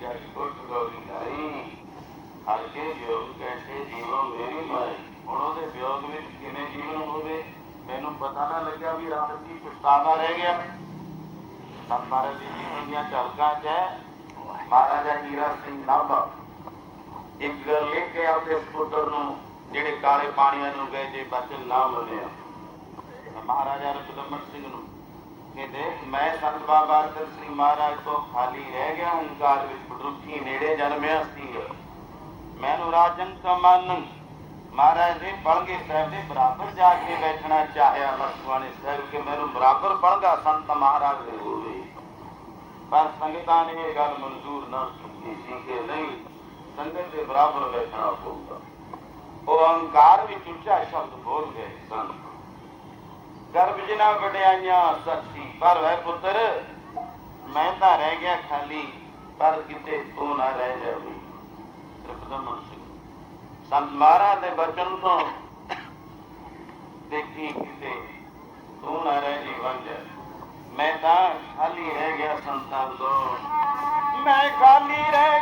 ਜਗ ਕੁਟ ਗੋਰੀ ਲਾਈ ਹਰ ਵਿਯੋਗ ਕੈਸੇ ਜੀਵੋ ਮੇਰੀ ਮਾਈ। ਹੁਣ ਉਹਦੇ ਵਿਯੋਗ ਵਿੱਚ ਕਿਵੇਂ ਜੀਵਨ ਹੋਵੇ, ਮੈਨੂੰ ਪਤਾ ਨਾ ਲੱਗਿਆ ਵੀ ਰਾਤ ਕੀ ਪਛਤਾਵਾ ਰਹਿ ਗਿਆ। ਸਭ ਮਹਾਰਾਜ ਦੀ ਜੀਵਨ ਦੀਆਂ ਝਲਕਾਂ 'ਚ ਮਹਾਰਾਜਾ ਹੀਰਾ ਸਿੰਘ ਨਾਭਾ ਇੱਕ ਗੱਲ ਲੈ ਕੇ ਆਪਣੇ ਪੁੱਤਰ ਨੂੰ ਜਿਹੜੇ ਕਾਲੇ ਪਾਣੀਆਂ ਨੂੰ ਗਏ ਜੇ ਬਚਨ ਨਾ ਮੰਨਿਆ। ਤਾਂ ਮਹਾਰਾਜਾ ਰਤਨਮਰ ਸਿੰਘ ਨੂੰ ਕਿ ਦੇਖ ਮੈਂ ਸੰਤ ਬਾਬਾ ਅਤਰ ਸਿੰਘ ਮਹਾਰਾਜ ਤੋਂ ਖਾਲੀ ਰਹਿ ਗਿਆ ਹੰਕਾਰ ਵਿੱਚ ਬਡਰੁੱਖੀ ਨੇੜੇ ਜਨਮਿਆ ਸੀ। ਮੈਨੂੰ ਰਾਜਨ ਕਮਨ ਮਹਾਰਾਜ ਨੇ ਪਲਗੇ ਸਾਹਿਬ ਦੇ ਬਰਾਬਰ ਜਾ ਕੇ ਬੈਠਣਾ ਚਾਹਿਆ। ਮਸਵਾਣੇ ਸਾਹਿਬ ਕਿ ਮੈਨੂੰ ਬਰਾਬਰ ਪਲਗਾ ਸੰਤ ਮਹਾਰਾਜ ਦੇ ਹੋਵੇ ਪਰ ਸੰਗਤਾਂ ਨੇ ਇਹ ਗੱਲ ਮਨਜ਼ੂਰ ਨਾ ਕੀਤੀ ਸੀ ਕਿ ਨਹੀਂ, ਸੰਗਤ ਦੇ ਬਰਾਬਰ ਬੈਠਣਾ ਪਊਗਾ। ਉਹ ਅਹੰਕਾਰ ਵਿੱਚ ਉੱਚਾ ਸ਼ਬਦ ਬੋਲ ਗਏ ਸਨ। ਗਰਭ ਜਿਨਾ ਵਡਿਆਈਆਂ ਸੱਚੀ ਪਰ ਵੈ ਪੁੱਤਰ, ਮੈਂ ਤਾਂ ਰਹਿ ਗਿਆ ਖਾਲੀ, ਪਰ ਕਿਤੇ ਤੂੰ ਨਾ ਰਹਿ ਜਾਵੀ। ਸਰਪਦਮ ਸਿੰਘ, ਸੰਤ ਮਹਾਰਾਜ ਦੇ ਬਚਨ ਤੋਂ ਦੇਖੀ ਕਿਤੇ ਤੂੰ ਨਾ ਰਹਿ ਜੀ ਵੰਜ ਮੈਂ ਤਾਂ ਖਾਲੀ ਰਹਿ ਗਿਆ ਸੰਤਾਂ ਤੋਂ। ਮੈਂ ਖਾਲੀ ਰਹਿ